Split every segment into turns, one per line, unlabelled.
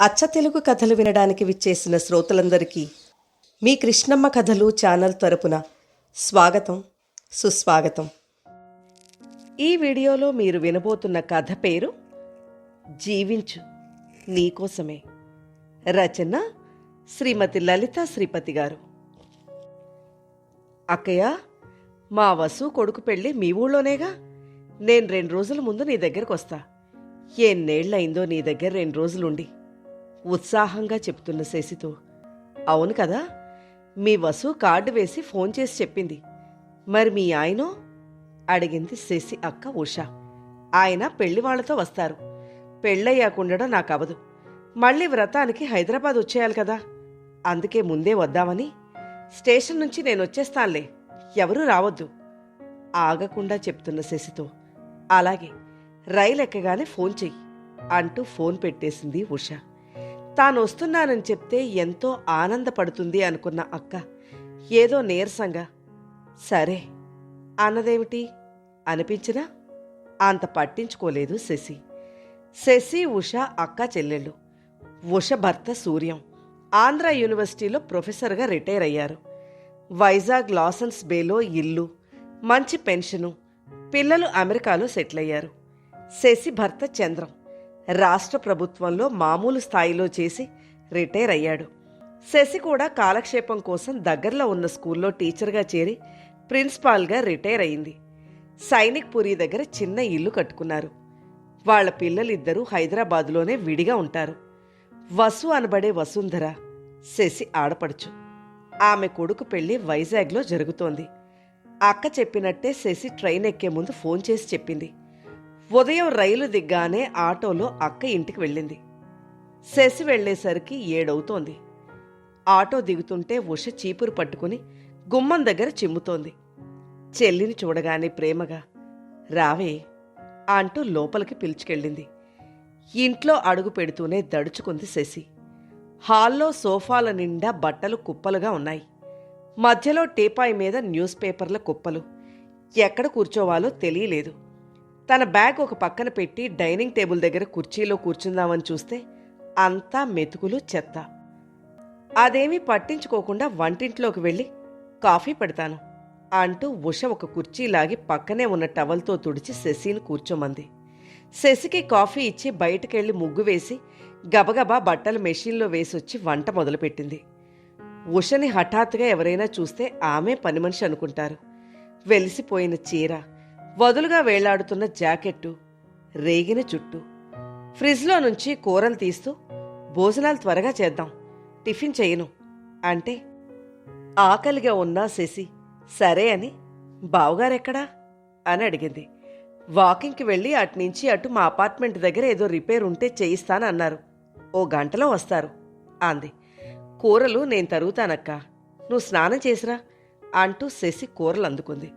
అచ్చ తెలుగు కథలు వినడానికి విచ్చేసిన శ్రోతలందరికీ మీ కృష్ణమ్మ కథలు ఛానల్ తరపున స్వాగతం సుస్వాగతం. ఈ వీడియోలో మీరు వినబోతున్న కథ పేరు జీవించు నీకోసమే రచన శ్రీమతి లలిత శ్రీపతి గారు. అక్కయ్య మా వసు కొడుకు పెళ్ళి మీ ఊళ్ళోనేగా? నేను రెండు రోజుల ముందు నీ దగ్గరకు వస్తా ఎన్నేళ్ళయిందో నీ దగ్గర రెండు రోజులుండి. ఉత్సాహంగా చెప్తున్న శశితో. అవును కదా మీ వసు కార్డు వేసి ఫోన్ చేసి చెప్పింది. మరి మీ ఆయనో? అడిగింది శశి అక్క ఉష. ఆయన పెళ్ళి వాళ్ళతో వస్తారు. పెళ్ళయ్యాకుండడం నాకు అవదు మళ్ళీ వ్రతానికి హైదరాబాద్ వచ్చేయాలి కదా. అందుకే ముందే వద్దామని. స్టేషన్ నుంచి నేను వచ్చేస్తానులే. ఎవరూ రావద్దు. ఆగకుండా చెప్తున్న శశితో. అలాగే రైలు ఎక్కగానే ఫోన్ చెయ్యి అంటూ ఫోన్ పెట్టేసింది ఉష. తాను వస్తున్నానని చెప్తే ఎంతో ఆనందపడుతుంది అనుకున్న అక్క. ఏదో నీరసంగా సరే అన్నదేమిటి? అనిపించినా అంత పట్టించుకోలేదు శశి. శశి ఉష అక్క చెల్లెళ్ళు. ఉష భర్త సూర్యం. ఆంధ్ర యూనివర్సిటీలో ప్రొఫెసర్గా రిటైర్ అయ్యారు. వైజాగ్ లాసన్స్ బేలో ఇల్లు మంచి పెన్షను పిల్లలు అమెరికాలో సెటిల్ అయ్యారు. శశి భర్త చంద్రం. రాష్ట్ర ప్రభుత్వంలో మామూలు స్థాయిలో చేసి రిటైర్ అయ్యాడు. శశి కూడా కాలక్షేపం కోసం దగ్గరలో ఉన్న స్కూల్లో టీచర్గా చేరి ప్రిన్సిపాల్గా రిటైర్ అయింది. సైనిక్ పురి దగ్గర చిన్న ఇల్లు కట్టుకున్నారు. వాళ్ళ పిల్లలిద్దరూ హైదరాబాదులోనే విడిగా ఉంటారు. వసు అనబడే వసుంధర శశి ఆడపడుచు. ఆమె కొడుకు పెళ్ళి వైజాగ్లో జరుగుతోంది. అక్క చెప్పినట్టే శశి ట్రైన్ ఎక్కే ముందు ఫోన్ చేసి చెప్పింది. ఉదయం రైలు దిగ్గానే ఆటోలో అక్క ఇంటికి వెళ్ళింది. శశి వెళ్ళేసరికి ఏడవుతోంది. ఆటో దిగుతుంటే ఉష చీపురు పట్టుకుని గుమ్మం దగ్గర చిమ్ముతోంది. చెల్లిని చూడగానే ప్రేమగా రావే అంటూ లోపలికి పిలుచుకెళ్ళింది. ఇంట్లో అడుగు పెడుతూనే దడుచుకుంది శశి. హాల్లో సోఫాల నిండా బట్టలు కుప్పలుగా ఉన్నాయి. మధ్యలో టీపాయ్ మీద న్యూస్ పేపర్ల కుప్పలు. ఎక్కడ కూర్చోవాలో తెలియలేదు. తన బ్యాగ్ ఒక పక్కన పెట్టి డైనింగ్ టేబుల్ దగ్గర కుర్చీలో కూర్చుందామని చూస్తే అంతా మెతుకులు చెత్త. అదేమీ పట్టించుకోకుండా వంటింట్లోకి వెళ్ళి కాఫీ పెడతాను అంటూ ఉష ఒక కుర్చీ లాగి పక్కనే ఉన్న టవల్తో తుడిచి శశిని కూర్చోమంది. శశికి కాఫీ ఇచ్చి బయటకెళ్ళి ముగ్గు వేసి గబగబా బట్టలు మెషిన్లో వేసొచ్చి వంట మొదలుపెట్టింది. ఉషని హఠాత్తుగా ఎవరైనా చూస్తే ఆమె పని మనిషి అనుకుంటారు. వెలిసిపోయిన చీర వదులుగా వేలాడుతున్న జాకెట్టు రేగిన చుట్టూ ఫ్రిడ్జ్లో నుంచి కూరలు తీస్తూ భోజనాలు త్వరగా చేద్దాం టిఫిన్ చేయను అంటే ఆకలిగా ఉన్నా శశి సరే అని బావుగారెక్కడా? అని అడిగింది. వాకింగ్కి వెళ్ళి అటునుంచి అటు మా అపార్ట్మెంట్ దగ్గర ఏదో రిపేర్ ఉంటే చేయిస్తానన్నారు. ఓ గంటలో వస్తారు అంది. కూరలు నేను తరుగుతానక్క నువ్వు స్నానం చేసిరా? అంటూ శశి కూరలు అందుకుంది.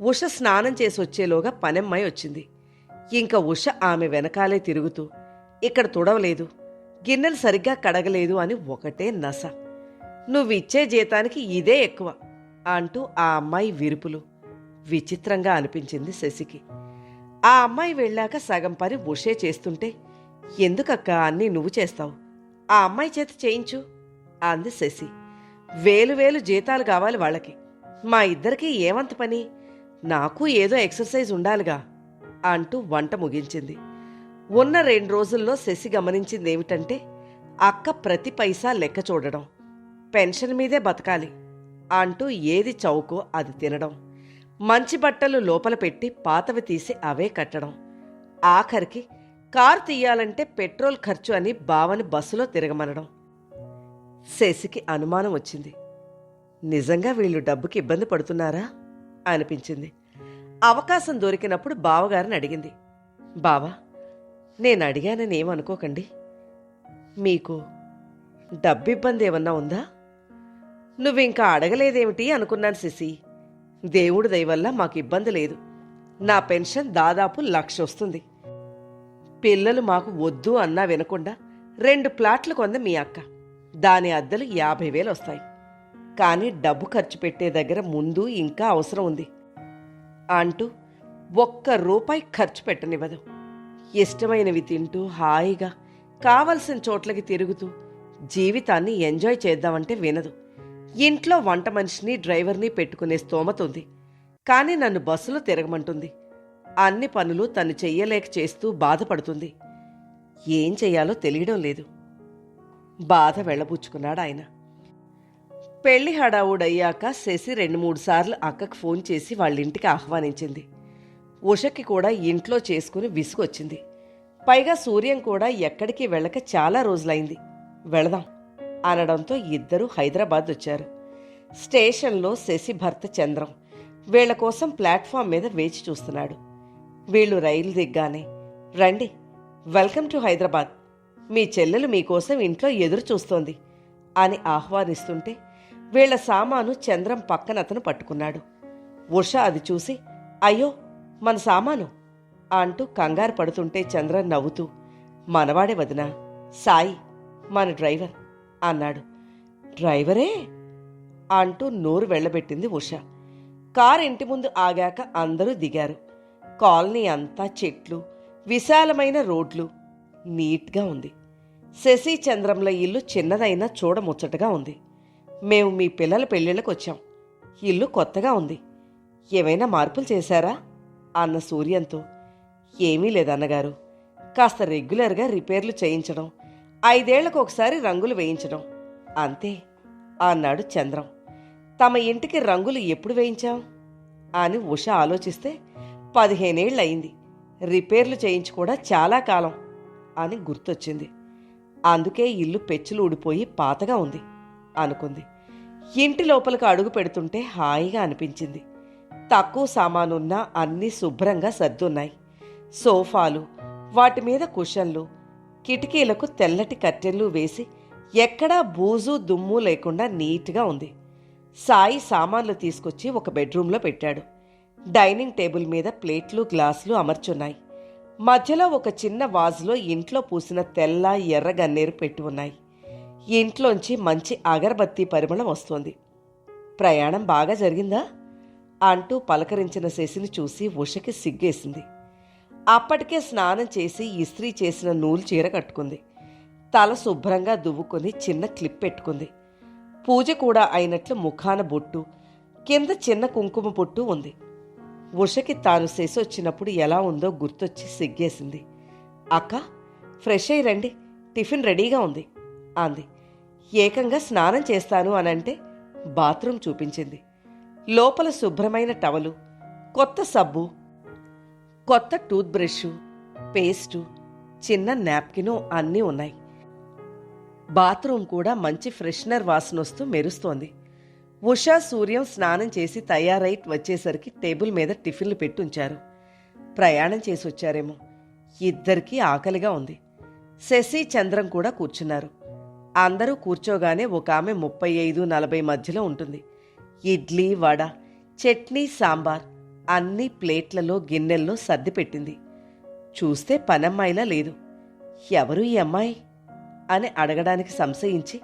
ఉష స్నానం చేసి వచ్చేలోగా పనెమ్మాయి వచ్చింది. ఇంకా ఉష ఆమె వెనకాలే తిరుగుతూ ఇక్కడ తుడవలేదు గిన్నెలు సరిగ్గా కడగలేదు అని ఒకటే నస. నువ్విచ్చే జీతానికి ఇదే ఎక్కువ అంటూ ఆ అమ్మాయి విరుపులు. విచిత్రంగా అనిపించింది శశికి. ఆ అమ్మాయి వెళ్ళాక సగం పని ఉషే చేస్తుంటే ఎందుకక్క అన్నీ నువ్వు చేస్తావు? ఆ అమ్మాయి చేత చేయించు అంది శశి. వేలు వేలు జీతాలు కావాలి వాళ్ళకి. మా ఇద్దరికీ ఏమంత పని? నాకు ఏదో ఎక్సర్సైజ్ ఉండాలిగా అంటూ వంట ముగించింది. ఉన్న రెండు రోజుల్లో శశి గమనించింది ఏమిటంటే అక్క ప్రతి పైసా లెక్క చూడడం. పెన్షన్ మీదే బతకాలి అంటూ ఏది చౌకో అది తినడం. మంచి బట్టలు లోపల పెట్టి పాతవి తీసి అవే కట్టడం. ఆఖరికి కారు తీయాలంటే పెట్రోల్ ఖర్చు అని బావని బస్సులో తిరగమనడం. శశికి అనుమానం వచ్చింది. నిజంగా వీళ్ళు డబ్బుకి ఇబ్బంది పడుతున్నారా? అనిపించింది. అవకాశం దొరికినప్పుడు బావగారిని అడిగింది. బావా నేను అడిగానని ఏమనుకోకండి. మీకు డబ్బు ఇబ్బంది ఏమన్నా ఉందా? నువ్వింకా అడగలేదేమిటి అనుకున్నాను శశి. దేవుడి దయవల్ల మాకు ఇబ్బంది లేదు. నా పెన్షన్ దాదాపు లక్ష వస్తుంది. పిల్లలు మాకు వద్దు అన్నా వినకుండా రెండు ప్లాట్లు కొంద మీ అక్క. దాని అద్దెలు యాభై వేలు వస్తాయి. కానీ డబ్బు ఖర్చు పెట్టే దగ్గర ముందు ఇంకా అవసరం ఉంది. అంటూ ఒక్క రూపాయి ఖర్చు పెట్టనివ్వదు. ఇష్టమైనవి తింటూ హాయిగా కావలసిన చోట్లకి తిరుగుతూ జీవితాన్ని ఎంజాయ్ చేద్దామంటే వినదు. ఇంట్లో వంట మనిషిని డ్రైవర్ని పెట్టుకునే స్తోమత ఉంది. కానీ నన్ను బస్సులో తిరగమంటుంది. అన్ని పనులు తను చెయ్యలేక చేస్తూ బాధపడుతుంది. ఏం చెయ్యాలో తెలియడం లేదు. బాధ వెళ్ళబుచ్చుకున్నాడు ఆయన. పెళ్ళి హడావుడయ్యాక శశి రెండు మూడు సార్లు అక్కకు ఫోన్ చేసి వాళ్ళ ఇంటికి ఆహ్వానించింది. ఉషకి కూడా ఇంట్లో చేసుకుని విసుగొచ్చింది. పైగా సూర్యం కూడా ఎక్కడికి వెళ్ళక చాలా రోజులైంది. వెళదాం అనడంతో ఇద్దరూ హైదరాబాద్ వచ్చారు. స్టేషన్లో శశి భర్త చంద్రం వీళ్ళ కోసం ప్లాట్ఫామ్ మీద వేచి చూస్తున్నాడు. వీళ్ళు రైలు దిగ్గానే రండి వెల్కమ్ టు హైదరాబాద్. మీ చెల్లెలు మీకోసం ఇంట్లో ఎదురు చూస్తోంది అని ఆహ్వానిస్తుంటే వీళ్ళ సామాను చంద్రం పక్కన అతను పట్టుకున్నాడు. ఉష అది చూసి అయ్యో మన సామాను! అంటూ కంగారు పడుతుంటే చంద్రం నవ్వుతూ మనవాడే వదినా సాయి మన డ్రైవర్! అన్నాడు. డ్రైవరే! అంటూ నోరు వెళ్ళబెట్టింది ఉష. కారు ఇంటి ముందు ఆగాక అందరూ దిగారు. కాలనీ అంతా చెట్లు విశాలమైన రోడ్లు నీట్గా ఉంది. శశి చంద్రంల ఇల్లు చిన్నదైనా చూడముచ్చటగా ఉంది. మేము మీ పిల్లల పెళ్ళిళ్ళకి వచ్చాం ఇల్లు కొత్తగా ఉంది. ఏమైనా మార్పులు చేశారా? అన్న సూర్యంతో. ఏమీ లేదన్నగారు. కాస్త రెగ్యులర్గా రిపేర్లు చేయించడం ఐదేళ్ళకు ఒకసారి రంగులు వేయించడం. అంతే అన్నాడు చంద్రం. తమ ఇంటికి రంగులు ఎప్పుడు వేయించాం? అని ఉష ఆలోచిస్తే పదిహేనేళ్ళయింది రిపేర్లు చేయించి కూడా చాలా కాలం అని గుర్తొచ్చింది. అందుకే ఇల్లు పెచ్చులు ఊడిపోయి పాతగా ఉంది. అనుకుంది. ఇంటి లోపలికి అడుగు పెడుతుంటే హాయిగా అనిపించింది. తక్కువ సామానున్నా అన్నీ శుభ్రంగా సర్దున్నాయి. సోఫాలు వాటి మీద కుషన్లు కిటికీలకు తెల్లటి కట్టెలు వేసి ఎక్కడా బూజు దుమ్ము లేకుండా నీట్గా ఉంది. సాయి సామాన్లు తీసుకొచ్చి ఒక బెడ్రూమ్లో పెట్టాడు. డైనింగ్ టేబుల్ మీద ప్లేట్లు గ్లాసులు అమర్చున్నాయి. మధ్యలో ఒక చిన్న వాజులో ఇంట్లో పూసిన తెల్ల ఎర్ర గన్నేరు పెట్టి ఉన్నాయి. ఇంట్లోంచి మంచి అగరబత్తి పరిమళం వస్తోంది. ప్రయాణం బాగా జరిగిందా? అంటూ పలకరించిన శశిని చూసి ఉషకి సిగ్గేసింది. అప్పటికే స్నానం చేసి ఇస్త్రీ చేసిన నూలు చీర కట్టుకుంది. తల శుభ్రంగా దువ్వుకొని చిన్న క్లిప్ పెట్టుకుంది. పూజ కూడా అయినట్లు ముఖాన బొట్టు కింద చిన్న కుంకుమ బొట్టు ఉంది. ఉషకి తాను శశి వచ్చినప్పుడు ఎలా ఉందో గుర్తొచ్చి సిగ్గేసింది. అక్క ఫ్రెష్ అయ్యి రండి. టిఫిన్ రెడీగా ఉంది అంది. ఏకంగా స్నానం చేస్తాను అనంటే బాత్రూమ్ చూపించింది. లోపల శుభ్రమైన టవలు కొత్త సబ్బు కొత్త టూత్ బ్రష్ పేస్టు చిన్న నాప్కిను అన్నీ ఉన్నాయి. బాత్రూమ్ కూడా మంచి ఫ్రెషనర్ వాసనొస్తూ మెరుస్తోంది. ఉషా సూర్యం స్నానం చేసి తయారై వచ్చేసరికి టేబుల్ మీద టిఫిన్లు పెట్టుంచారు. ప్రయాణం చేసి వచ్చారేమో ఇద్దరికీ ఆకలిగా ఉంది. శశి చంద్రం కూడా కూర్చున్నారు. అందరూ కూర్చోగానే ఒక ఆమె ముప్పై ఐదు నలభై మధ్యలో ఉంటుంది. ఇడ్లీ వడ చట్నీ సాంబార్ అన్ని ప్లేట్లలో గిన్నెల్లో సర్ది పెట్టింది. చూస్తే పనమ్మాయిలా లేదు. ఎవరు ఈ అమ్మాయి? అని అడగడానికి సంశయించి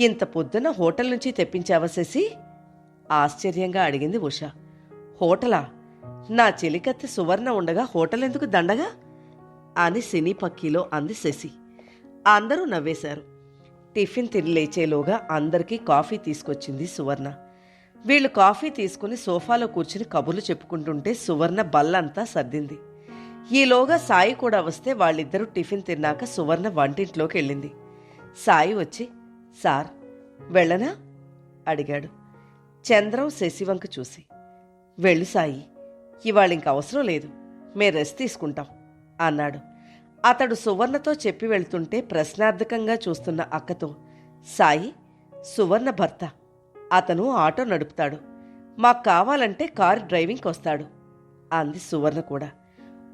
ఇంత పొద్దున హోటల్ నుంచి తెప్పించావా శశి? ఆశ్చర్యంగా అడిగింది ఉష. హోటలా? నా చెలికత్తి సువర్ణ ఉండగా హోటల్ ఎందుకు దండగా? అని సినీ పక్కీలో అంది శశి. అందరూ నవ్వేశారు. టిఫిన్ తిని లేచేలోగా అందరికీ కాఫీ తీసుకొచ్చింది సువర్ణ. వీళ్ళు కాఫీ తీసుకుని సోఫాలో కూర్చుని కబుర్లు చెప్పుకుంటుంటే సువర్ణ బల్లంతా సర్దింది. ఈలోగా సాయి కూడా వస్తే వాళ్ళిద్దరూ టిఫిన్ తిన్నాక సువర్ణ వంటింట్లోకి వెళ్ళింది. సాయి వచ్చి సార్ వెళ్ళనా? అడిగాడు. చంద్రం శశివంక చూసి వెళ్ళు సాయి ఇవాళ ఇంక అవసరం లేదు మే రెస్ట్ తీసుకుంటాం అన్నాడు. అతడు సువర్ణతో చెప్పి వెళ్తుంటే ప్రశ్నార్థకంగా చూస్తున్న అక్కతో సాయి సువర్ణ భర్త. అతను ఆటో నడుపుతాడు. మాకు కావాలంటే కారు డ్రైవింగ్కి వస్తాడు. అంది సువర్ణ కూడా.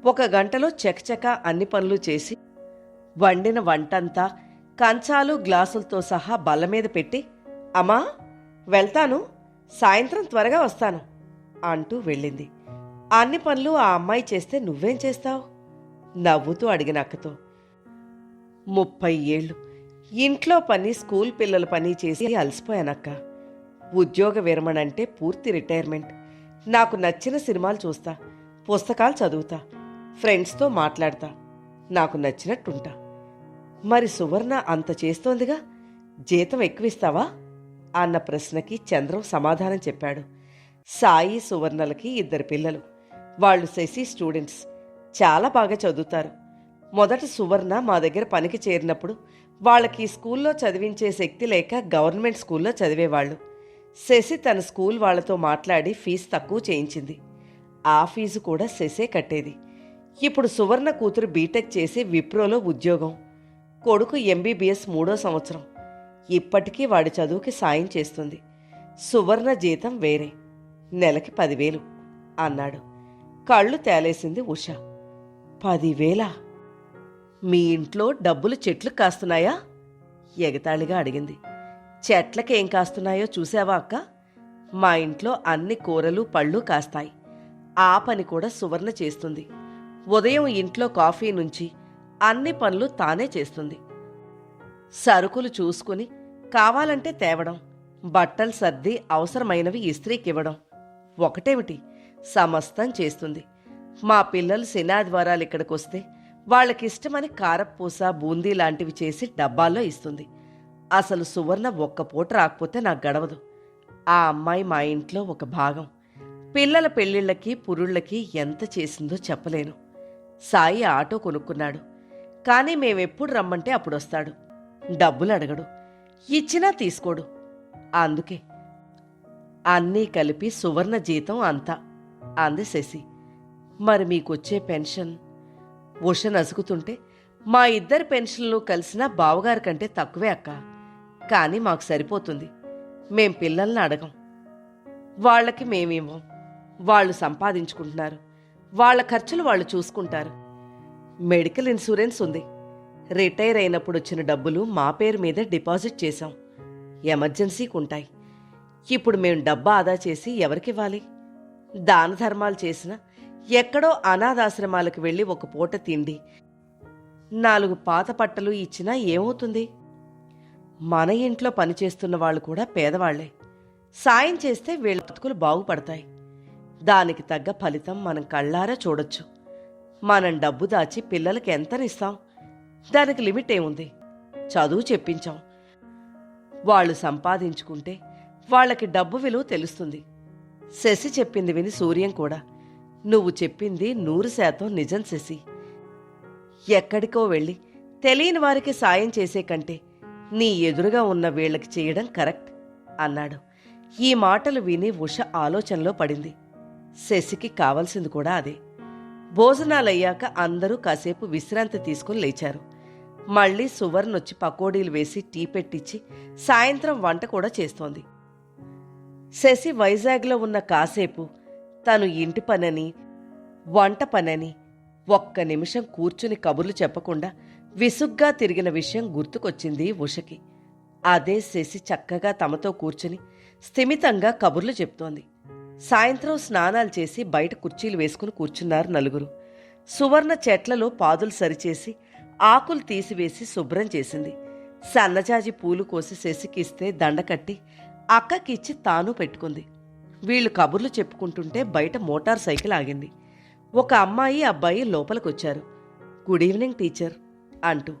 ఒక గంటలో చకచక అన్ని పనులు చేసి వండిన వంటంతా కంచాలు గ్లాసులతో సహా బల్ల మీద పెట్టి అమ్మా వెళ్తాను. సాయంత్రం త్వరగా వస్తాను. అంటూ వెళ్ళింది. అన్ని పనులు ఆ అమ్మాయి చేస్తే నువ్వేం చేస్తావు? నవ్వుతూ అడిగిన అక్కతో ముప్పై ఏళ్ళు. ఇంట్లో పని స్కూల్ పిల్లల పని చేసి అలసిపోయానక్క. ఉద్యోగ విరమణ అంటే పూర్తి రిటైర్మెంట్. నాకు నచ్చిన సినిమాలు చూస్తా పుస్తకాలు చదువుతా ఫ్రెండ్స్తో మాట్లాడతా నాకు నచ్చినట్టుంటా. మరి సువర్ణ అంత చేస్తోందిగా? జీతం ఎక్కువిస్తావా? అన్న ప్రశ్నకి చంద్రం సమాధానం చెప్పాడు. సాయి సువర్ణలకి ఇద్దరు పిల్లలు. వాళ్ళు శశి స్టూడెంట్స్. చాలా బాగా చదువుతారు. మొదట సువర్ణ మా దగ్గర పనికి చేరినప్పుడు వాళ్ళకి స్కూల్లో చదివించే శక్తి లేక గవర్నమెంట్ స్కూల్లో చదివేవాళ్ళు. శశి తన స్కూల్ వాళ్ళతో మాట్లాడి ఫీజు తక్కువ చేయించింది. ఆ ఫీజు కూడా శశే కట్టేది. ఇప్పుడు సువర్ణ కూతురు బీటెక్ చేసి విప్రోలో ఉద్యోగం. కొడుకు ఎంబీబీఎస్ మూడో సంవత్సరం. ఇప్పటికీ వాడి చదువుకి సాయం చేస్తుంది. సువర్ణ జీతం వేరే. నెలకి పదివేలు అన్నాడు. కళ్ళు తేలేసింది ఉష. పదివేలా. మీ ఇంట్లో డబ్బులు చెట్లు కాస్తున్నాయా? ఎగతాళిగా అడిగింది. చెట్లకేం కాస్తున్నాయో చూసావా అక్క? మా ఇంట్లో అన్ని కూరలు పళ్ళు కాస్తాయి. ఆ పని కూడా సువర్ణ చేస్తుంది. ఉదయం ఇంట్లో కాఫీ నుంచి అన్ని పనులు తానే చేస్తుంది. సరుకులు చూసుకుని కావాలంటే తేవడం బట్టలు సర్ది అవసరమైనవి ఇస్త్రీకివ్వడం. ఒకటేమిటి? సమస్తం చేస్తుంది. మా పిల్లలు శనాద్వారాలు ఇక్కడికి వస్తే వాళ్ళకిష్టమని కారపూస బూందీ లాంటివి చేసి డబ్బాల్లో ఇస్తుంది. అసలు సువర్ణ ఒక్క పూట రాకపోతే నాకు గడవదు. ఆ అమ్మాయి మా ఇంట్లో ఒక భాగం. పిల్లల పెళ్ళిళ్ళకి పురుళ్ళకి ఎంత చేసిందో చెప్పలేను. సాయి ఆటో కొనుక్కున్నాడు. కానీ మేమెప్పుడు రమ్మంటే అప్పుడు వస్తాడు డబ్బులు అడగడు ఇచ్చినా తీసుకోడు. అందుకే అన్నీ కలిపి సువర్ణ జీతం అంతా అంది శశి. మరి మీకు వచ్చే పెన్షన్? ఉష నసుకుతుంటే మా ఇద్దరి పెన్షన్లు కలిసిన బావగారి కంటే తక్కువే అక్క. కానీ మాకు సరిపోతుంది. మేం పిల్లల్ని అడగం. వాళ్ళకి మేమేమో వాళ్ళు సంపాదించుకుంటున్నారు. వాళ్ళ ఖర్చులు వాళ్ళు చూసుకుంటారు. మెడికల్ ఇన్సూరెన్స్ ఉంది. రిటైర్ అయినప్పుడు వచ్చిన డబ్బులు మా పేరు మీద డిపాజిట్ చేశాం. ఎమర్జెన్సీకి ఉంటాయి ఇప్పుడు మేము డబ్బా ఆదా చేసి ఎవరికివ్వాలి దాన ధర్మాలు చేసిన ఎక్కడో అనాథాశ్రమాలకు వెళ్ళి ఒక పూట తిండి. నాలుగు పాత పట్టలు ఇచ్చినా ఏమవుతుంది? మన ఇంట్లో పనిచేస్తున్న వాళ్ళు కూడా పేదవాళ్ళే. సాయం చేస్తే వీళ్ళ బతుకులు బాగుపడతాయి. దానికి తగ్గ ఫలితం మనం కళ్ళారా చూడొచ్చు. మనం డబ్బు దాచి పిల్లలకి ఎంతనిస్తాం? దానికి లిమిట్ ఏముంది? చదువు చెప్పించాం. వాళ్ళు సంపాదించుకుంటే వాళ్ళకి డబ్బు విలువ తెలుస్తుంది. శశి చెప్పింది విని సూర్యం కూడా నువ్వు చెప్పింది నూరు శాతం నిజం శశి. ఎక్కడికో వెళ్ళి తెలియని వారికి సాయం చేసే కంటే నీ ఎదురుగా ఉన్న వీళ్ళకి చేయడం కరెక్ట్ అన్నాడు. ఈ మాటలు విని ఉష ఆలోచనలో పడింది. శశికి కావలసింది కూడా అదే. భోజనాలయ్యాక అందరూ కాసేపు విశ్రాంతి తీసుకుని లేచారు. మళ్ళీ సువర్ణొచ్చి పకోడీలు వేసి టీ పెట్టించి సాయంత్రం వంట కూడా చేస్తోంది. శశి వైజాగ్లో ఉన్న కాసేపు తను ఇంటి పనని వంట పనని ఒక్క నిమిషం కూర్చుని కబుర్లు చెప్పకుండా విసుగ్గా తిరిగిన విషయం గుర్తుకొచ్చింది ఉషకి. అదే శశి చక్కగా తమతో కూర్చుని స్థిమితంగా కబుర్లు చెప్తోంది. సాయంత్రం స్నానాలు చేసి బయట కుర్చీలు వేసుకుని కూర్చున్నారు నలుగురు. సువర్ణ చెట్లలో పాదులు సరిచేసి ఆకులు తీసివేసి శుభ్రం చేసింది. సన్నజాజి పూలు కోసి శశికిస్తే దండకట్టి అక్కకిచ్చి తాను పెట్టుకుంది. వీళ్ళు కబుర్లు చెప్పుకుంటుంటే బయట మోటార్ సైకిల్ ఆగింది. ఒక అమ్మాయి అబ్బాయి లోపలికొచ్చారు. గుడ్ ఈవినింగ్ టీచర్ అంటూ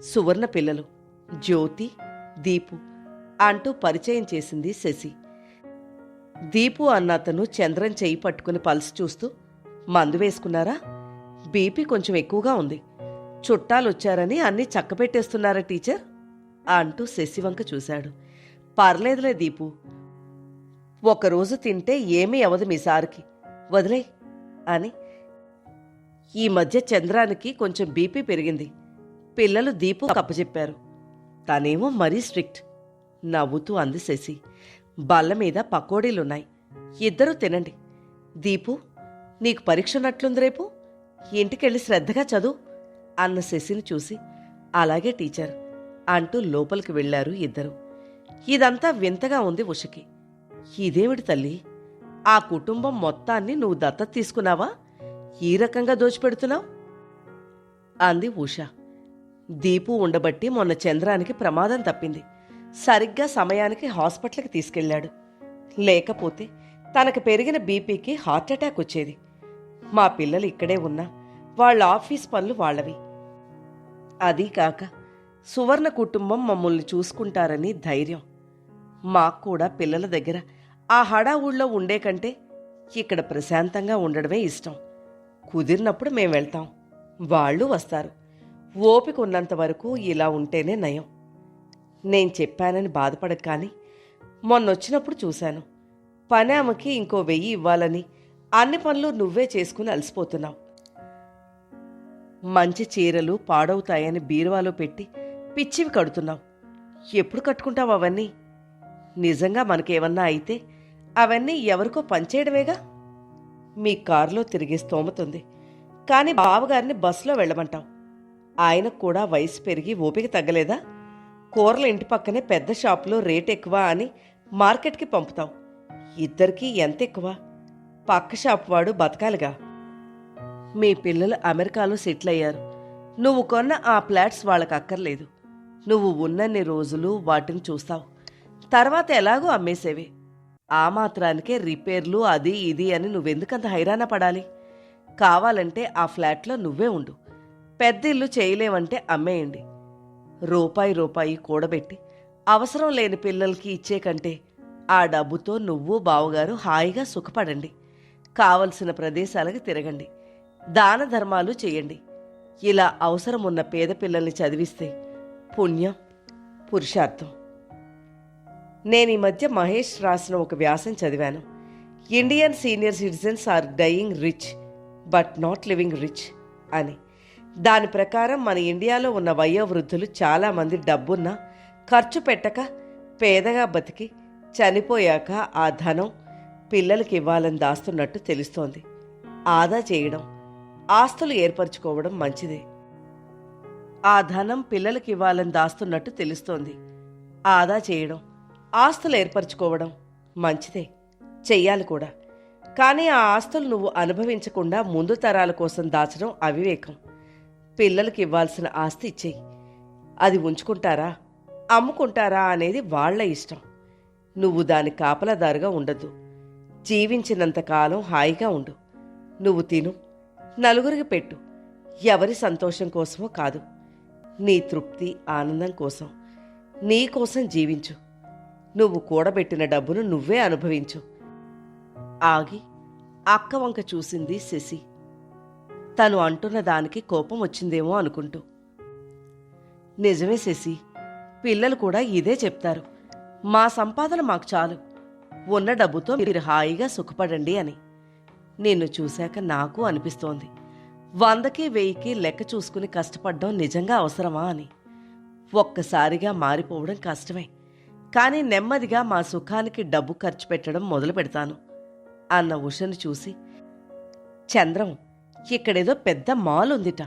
సువర్ణ పిల్లలు జ్యోతి దీపు అంటూ పరిచయం చేసింది శశి. దీపు అన్న అతను చంద్రం చేయి పట్టుకుని పల్స్ చూస్తూ మందు వేసుకున్నారా? బీపీ కొంచెం ఎక్కువగా ఉంది. చుట్టాలు వచ్చారని అన్నీ చక్కబెట్టేస్తున్నారా టీచర్? అంటూ శశివంక చూశాడు. పర్లేదులే దీపు ఒకరోజు తింటే ఏమీ అవదు మీ సార్కి. వదిలే అని. ఈ మధ్య చంద్రానికి కొంచెం బీపీ పెరిగింది. పిల్లలు దీపు కప్పచెప్పారు తనేమో మరీ స్ట్రిక్ట్. నవ్వుతూ అంది శశి. బల్ల మీద పకోడీలున్నాయి. ఇద్దరూ తినండి. దీపు నీకు పరీక్ష ఉన్నట్లుంది రేపు? ఇంటికెళ్ళి శ్రద్ధగా చదువు అన్న శశిని చూసి. అలాగే టీచర్ అంటూ లోపలికి వెళ్ళారు ఇద్దరు. ఇదంతా వింతగా ఉంది ఉషకి. ఇదేమిటి తల్లి ఆ కుటుంబం మొత్తాన్ని నువ్వు దత్తత తీసుకున్నావా? ఈ రకంగా దోచిపెడుతున్నావు? అంది ఉష దీపు ఉండబట్టి మొన్న చంద్రానికి ప్రమాదం తప్పింది. సరిగ్గా సమయానికి హాస్పిటల్కి తీసుకెళ్ళాడు. లేకపోతే తనకు పెరిగిన బీపీకి హార్ట్అటాక్ వచ్చేది. మా పిల్లలు ఇక్కడే ఉన్నా వాళ్ళ ఆఫీస్ పనులు వాళ్ళవి. అదీ కాక సువర్ణ కుటుంబం మమ్మల్ని చూసుకుంటారని ధైర్యం. మాకు కూడా పిల్లల దగ్గర ఆ హడావుళ్ళో ఉండే కంటే ఇక్కడ ప్రశాంతంగా ఉండడమే ఇష్టం. కుదిరినప్పుడు మేము వెళ్తాం. వాళ్ళు వస్తారు. ఓపిక ఉన్నంత వరకు ఇలా ఉంటేనే నయం. నేను చెప్పానని బాధపడక కానీ మొన్నొచ్చినప్పుడు చూశాను. పని ఆమెకి ఇంకో వెయ్యి ఇవ్వాలని అన్ని పనులు నువ్వే చేసుకుని అలసిపోతున్నావు. మంచి చీరలు పాడవుతాయని బీరువాలో పెట్టి పిచ్చివి కడుతున్నావు. ఎప్పుడు కట్టుకుంటావు అవన్నీ? నిజంగా మనకేమన్నా అయితే అవన్నీ ఎవరికో పంచేయడమేగా మీ కారులో తిరిగే స్తోమతుంది కానీ బావగారిని బస్సులో వెళ్ళమంటావు. ఆయనకు కూడా వయసు పెరిగి ఓపిక తగ్గలేదా? కూరల ఇంటి పక్కనే పెద్ద షాపులో రేట్ ఎక్కువ అని మార్కెట్కి పంపుతావు. ఇద్దరికీ ఎంత ఎక్కువ? పక్క షాప్ వాడు బతకాలిగా. మీ పిల్లలు అమెరికాలో సెటిల్ అయ్యారు. నువ్వు కొన్న ఆ ఫ్లాట్స్ వాళ్ళకి అక్కర్లేదు. నువ్వు ఉన్నన్ని రోజులు వాటిని చూస్తావు. తర్వాత ఎలాగో అమ్మేసేవే. ఆ మాత్రానికే రిపేర్లు అది ఇది అని నువ్వెందుకంత హైరాణ పడాలి? కావాలంటే ఆ ఫ్లాట్లో నువ్వే ఉండు. పెద్ద ఇల్లు చేయలేవంటే అమ్మేయండి. రూపాయి రూపాయి కూడబెట్టి అవసరం లేని పిల్లలకి ఇచ్చే కంటే ఆ డబ్బుతో నువ్వు బావగారు హాయిగా సుఖపడండి. కావలసిన ప్రదేశాలకి తిరగండి. దాన ధర్మాలు చేయండి. ఇలా అవసరం ఉన్న పేద పిల్లల్ని చదివిస్తే పుణ్యం పురుషార్థం. నేను ఈ మధ్య మహేష్ రాసిన ఒక వ్యాసం చదివాను. Indian senior citizens are dying rich but not living rich అని. దాని ప్రకారం మన ఇండియాలో ఉన్న వయోవృద్ధులు చాలామంది డబ్బున్న ఖర్చు పెట్టక పేదగా బతికి చనిపోయాక ఆ ధనం పిల్లలకి ఇవ్వాలని దాస్తున్నట్టు తెలుస్తోంది. ఆదా చేయడం ఆస్తులు ఏర్పరచుకోవడం మంచిదే. ఆ ధనం పిల్లలకి ఇవ్వాలని దాస్తున్నట్టు తెలుస్తోంది. ఆదా చేయడం ఆస్తులు ఏర్పరచుకోవడం మంచిదే చెయ్యాలి కూడా. కానీ ఆ ఆస్తులు నువ్వు అనుభవించకుండా ముందు తరాల కోసం దాచడం అవివేకం. పిల్లలకి ఇవ్వాల్సిన ఆస్తి ఇచ్చేయి. అది ఉంచుకుంటారా అమ్ముకుంటారా అనేది వాళ్ళ ఇష్టం. నువ్వు దాని కాపలాదారుగా ఉండద్దు. జీవించినంత కాలం హాయిగా ఉండు. నువ్వు తిను నలుగురికి పెట్టు. ఎవరి సంతోషం కోసమో కాదు. నీ తృప్తి ఆనందం కోసం నీ కోసం జీవించు. నువ్వు కూడబెట్టిన డబ్బును నువ్వే అనుభవించు. ఆగి అక్క వంక చూసింది శశి. తను అంటున్న దానికి కోపం వచ్చిందేమో అనుకుంటూ. నిజమే శశి పిల్లలు కూడా ఇదే చెప్తారు. మా సంపాదన మాకు చాలు. ఉన్న డబ్బుతో మీరు హాయిగా సుఖపడండి అని. నిన్ను చూశాక నాకు అనిపిస్తోంది. వందకి వెయ్యికి లెక్క చూసుకుని కష్టపడడం నిజంగా అవసరమా అని. ఒక్కసారిగా మారిపోవడం కష్టమే. కానీ నెమ్మదిగా మా సుఖానికి డబ్బు ఖర్చు పెట్టడం మొదలు పెడతాను అన్న ఉషను చూసి చంద్రం ఇక్కడేదో పెద్ద మాల్ ఉందిట.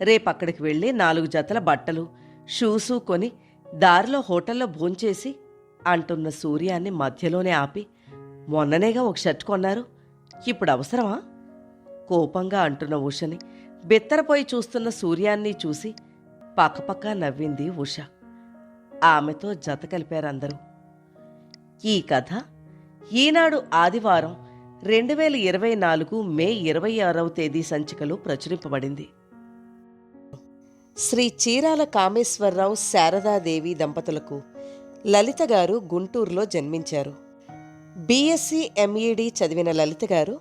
రేపక్కడికి వెళ్ళి నాలుగు జతల బట్టలు షూసు కొని దారిలో హోటల్లో భోంచేసి అంటున్న సూర్యాన్ని మధ్యలోనే ఆపి మొన్ననేగా ఒక షర్ట్ కొన్నారు. ఇప్పుడు అవసరమా? కోపంగా అంటున్న ఉషని బిత్తరపోయి చూస్తున్న సూర్యాన్ని చూసి పక్కపక్క నవ్వింది ఉష. ఆమెతో జత కలిపారందరూ ఈ కథ ఈనాడు ఆదివారం రెండు వేల ఇరవై నాలుగు మే ఇరవై ఆరవ తేదీ సంచికలో ప్రచురింపబడింది. శ్రీ చీరాల కామేశ్వరరావు శారదాదేవి దంపతులకు లలిత గారు గుంటూరులో జన్మించారు. బీఎస్సీ ఎంఈడి చదివిన లలిత గారు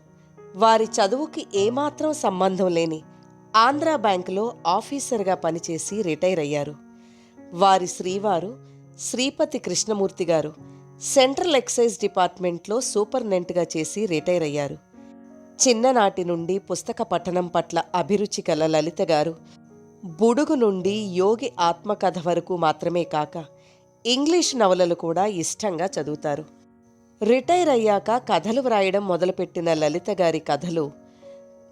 వారి చదువుకి ఏమాత్రం సంబంధం లేని ఆంధ్రా బ్యాంకులో ఆఫీసర్గా పనిచేసి రిటైర్ అయ్యారు. వారి శ్రీవారు శ్రీపతి కృష్ణమూర్తి గారు సెంట్రల్ ఎక్సైజ్ డిపార్ట్మెంట్లో సూపర్నెంట్గా చేసి రిటైర్ అయ్యారు. చిన్ననాటి నుండి పుస్తక పఠనం పట్ల అభిరుచి కల లలిత గారు బుడుగు నుండి యోగి ఆత్మకథ వరకు మాత్రమే కాక ఇంగ్లీష్ నవలలు కూడా ఇష్టంగా చదువుతారు. రిటైర్ అయ్యాక కథలు వ్రాయడం మొదలుపెట్టిన లలిత గారి కథలు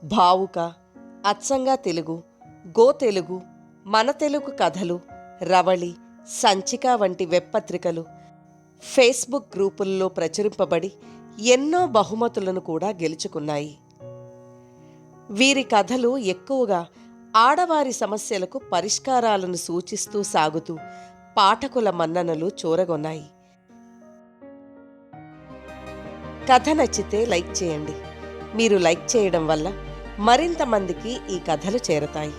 భావుక అచ్చంగా తెలుగు గో తెలుగు మన తెలుగు కథలు రవళి సంచిక వంటి వెబ్పత్రికలు ఫేస్బుక్ గ్రూపుల్లో ప్రచురింపబడి ఎన్నో బహుమతులను కూడా గెలుచుకున్నాయి. వీరి కథలు ఎక్కువగా ఆడవారి సమస్యలకు పరిష్కారాలను సూచిస్తూ సాగుతూ పాఠకుల మన్ననలు చూరగొన్నాయి. కథ నచ్చితే లైక్ చేయండి. మీరు లైక్ చేయడం వల్ల మరింత మందికి ఈ కథలు చేరతాయి.